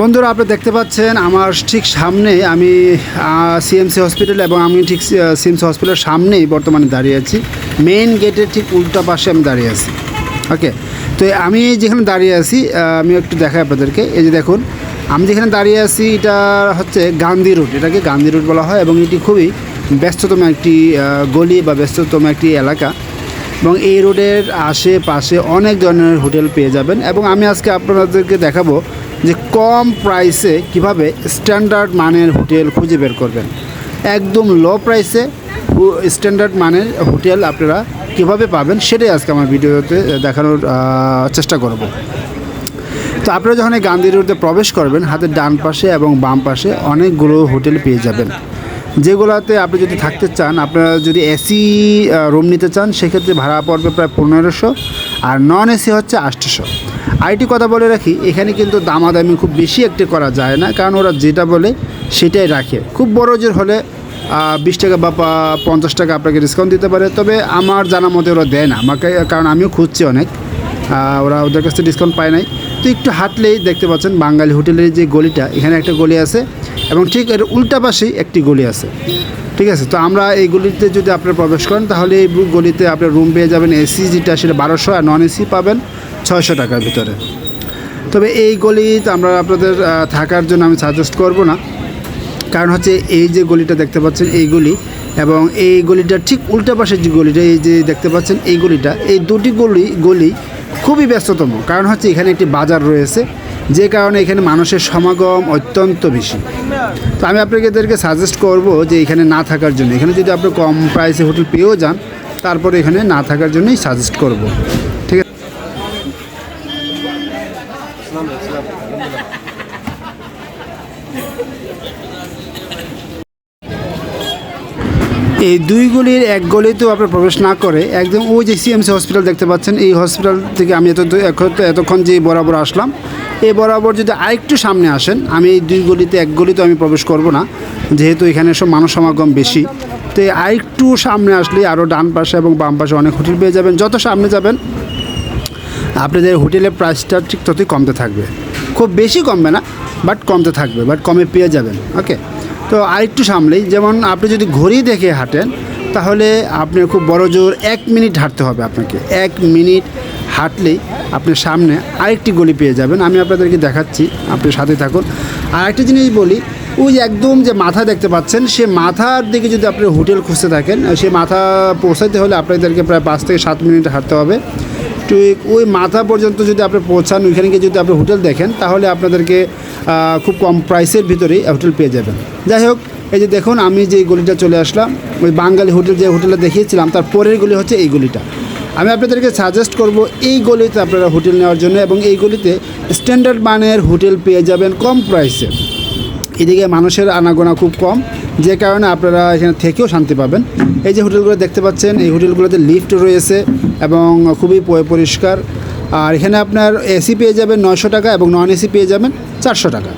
বন্ধুরা, আপনি দেখতে পাচ্ছেন আমার ঠিক সামনে আমি সিএমসি হসপিটাল এবং আমি ঠিক সিএমসি হসপিটালের সামনেই বর্তমানে দাঁড়িয়ে আছি। মেইন গেটের ঠিক উল্টা পাশে আমি দাঁড়িয়ে আছি। ওকে তো আমি যেখানে দাঁড়িয়ে আছি আমি একটু দেখাই আপনাদেরকে। এই যে দেখুন, আমি যেখানে দাঁড়িয়ে আছি, এটা হচ্ছে গান্ধী রুট এটাকে গান্ধী রুট বলা হয় এবং এটি খুবই ব্যস্ততম একটি গলি বা ব্যস্ততম একটি এলাকা। এবং এই রোডের আশেপাশে অনেক ধরনের হোটেল পেয়ে যাবেন। এবং আমি আজকে আপনাদেরকে দেখাবো যে কম প্রাইসে কীভাবে স্ট্যান্ডার্ড মানের হোটেল খুঁজে বের করবেন। একদম লো প্রাইসে স্ট্যান্ডার্ড মানের হোটেল আপনারা কীভাবে পাবেন সেটাই আজকে আমার ভিডিওতে দেখানোর চেষ্টা করব। তো আপনারা যখন এই গান্ধী রোডে প্রবেশ করবেন, হাতের ডান পাশে এবং বাম পাশে অনেকগুলো হোটেল পেয়ে যাবেন। যেগুলোতে আপনি যদি থাকতে চান, আপনারা যদি এসি রুম নিতে চান, সেক্ষেত্রে ভাড়া পড়বে প্রায় পনেরোশো আর নন এসি হচ্ছে আটশোশো। আইটি কথা বলে রাখি, এখানে কিন্তু দামাদামি খুব বেশি একটি করা যায় না, কারণ ওরা যেটা বলে সেটাই রাখে। খুব বড় জোর হলে বিশ টাকা বা পঞ্চাশ টাকা আপনাকে ডিসকাউন্ট দিতে পারে, তবে আমার জানা মতে ওরা দেয় না। আমাকে কারণ আমিও খুঁজছি অনেক ওরা ওদের কাছ ডিসকাউন্ট পায় নাই। তো একটু হাঁটলেই দেখতে পাচ্ছেন বাঙালি হোটেলের যে গলিটা, এখানে একটা গলি আছে এবং ঠিক এর উল্টা পাশেই একটি গলি আছে। ঠিক আছে? তো আমরা এই গলিতে যদি আপনারা প্রবেশ করেন, তাহলে এই গলিতে আপনার রুম পেয়ে যাবেন এসি যেটা সেটা বারোশো আর নন এসি পাবেন ছয়শো টাকার ভিতরে। তবে এই গলিতে আমরা আপনাদের থাকার জন্য আমি সাজেস্ট করব না। কারণ হচ্ছে এই যে গলিটা দেখতে পাচ্ছেন, এই গলি এবং এই গলিটার ঠিক উল্টা পাশের যে গলিটা, এই যে দেখতে পাচ্ছেন, এই গলিটা, এই দুটি গলি গলি খুবই ব্যস্ততম। কারণ হচ্ছে এখানে একটি বাজার রয়েছে, যে কারণে এখানে মানুষের সমাগম অত্যন্ত বেশি। তো আমি আপনাদেরকে সাজেস্ট করব যে এখানে না থাকার জন্য। এখানে যদি আপনি কম প্রাইসে হোটেল পেয়েও যান, তারপরে এখানে না থাকার জন্যই সাজেস্ট করব। ঠিক আছে? এই দুই গলির এক গলিতেও আপনার প্রবেশ না করে, একদম ওই যে সিএমসি হসপিটাল দেখতে পাচ্ছেন, এই হসপিটাল থেকে আমি এত এতক্ষণ যে বরাবর আসলাম, এই বরাবর যদি আরেকটু সামনে আসেন, আমি এই দুই গলিতে এক গলিতে আমি প্রবেশ করব না, যেহেতু এখানে সব মানুষ সমাগম বেশি। তো আরেকটু সামনে আসলে আরও ডান পাশে এবং বাম পাশে অনেক হোটেল পেয়ে যাবেন। যত সামনে যাবেন, আপনাদের হোটেলের প্রাইসটা ঠিক ততই কমতে থাকবে। খুব বেশি কমবে না বাট কমতে থাকবে বাট কমে পেয়ে যাবেন ওকে তো আরেকটু সামলেই, যেমন আপনি যদি ঘড়ি দেখে হাঁটেন, তাহলে আপনি খুব বড় জোর এক মিনিট হাঁটতে হবে আপনাকে। এক মিনিট হাঁটলেই আপনার সামনে আরেকটি গলি পেয়ে যাবেন। আমি আপনাদেরকে দেখাচ্ছি, আপনি সাথে থাকুন। আর একটা জিনিস বলি, ওই একদম যে মাথা দেখতে পাচ্ছেন, সে মাথার দিকে যদি আপনি হোটেল খুঁজতে থাকেন, সে মাথা পৌঁছাতে হলে আপনাদেরকে প্রায় পাঁচ থেকে সাত মিনিট হাঁটতে হবে। ঠিক ওই মাথা পর্যন্ত যদি আপনি পৌঁছান, ওইখানে গিয়ে যদি আপনি হোটেল দেখেন, তাহলে আপনাদেরকে খুব কম প্রাইসের ভিতরেই হোটেল পেয়ে যাবেন। যাই হোক, এই যে দেখুন, আমি যে গলিটা চলে আসলাম, ওই বাঙালি হোটেল যে হোটেলটা দেখিয়েছিলাম, তার পরের গলি হচ্ছে এই গলিটা। আমি আপনাদেরকে সাজেস্ট করব, এই গলিতে আপনারা হোটেল নেওয়ার জন্য এবং এই গলিতে স্ট্যান্ডার্ড মানের হোটেল পেয়ে যাবেন কম প্রাইসে এদিকে মানুষের আনাগোনা খুব কম, যে কারণে আপনারা এখানে থেকেও শান্তি পাবেন। এই যে হোটেলগুলো দেখতে পাচ্ছেন, এই হোটেলগুলোতে লিফট রয়েছে এবং খুবই পরিষ্কার। আর এখানে আপনার এসি পেয়ে যাবেন নয়শো টাকা এবং নন এসি পেয়ে যাবেন চারশো টাকা।